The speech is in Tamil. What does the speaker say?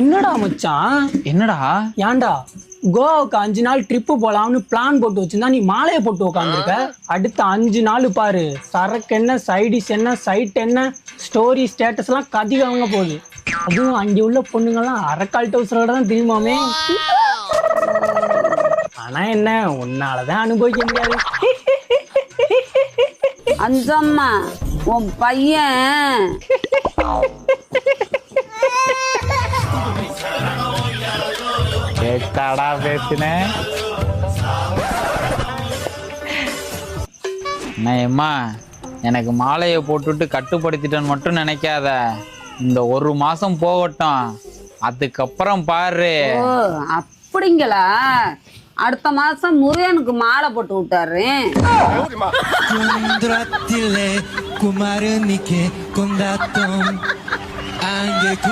என்னடா மச்சான்? என்னடா? ஏன்டா? கோவாவுக்கு அஞ்சு நாள் ட்ரிப்பு போலாம்னு பிளான் போட்டு வச்சிருந்தா நீ மாலையை போட்டு உட்காந்துருக்க அடுத்த அஞ்சு நாள் பாரு. சரக்கு என்ன சைடிஸ் என்ன சைட் என்ன ஸ்டோரி ஸ்டேட்டஸ் எல்லாம் கதிகவங்க போகுது. அதுவும் அங்க உள்ள பொண்ணுங்கெல்லாம் அரைக்கால் டவுசரோட தான் தெரியுமாமே ஆனா என்ன உன்னாலதான் அனுபவிக்க முடியாது. அஞ்சம்மா உன் பையன். கேட்டாடா பேசினேன் அம்மா எனக்கு மாலையை போட்டுட்டு கட்டுப்படுத்திட்டேன்னு மட்டும் நினைக்காத இந்த ஒரு மாசம் போகட்டும் அதுக்கப்புறம் பாரு ஓ அப்படிங்களா அடுத்த மாசம் முருகனுக்கு மாலை போட்டு விட்டாரு kumarunike, kondaton, ange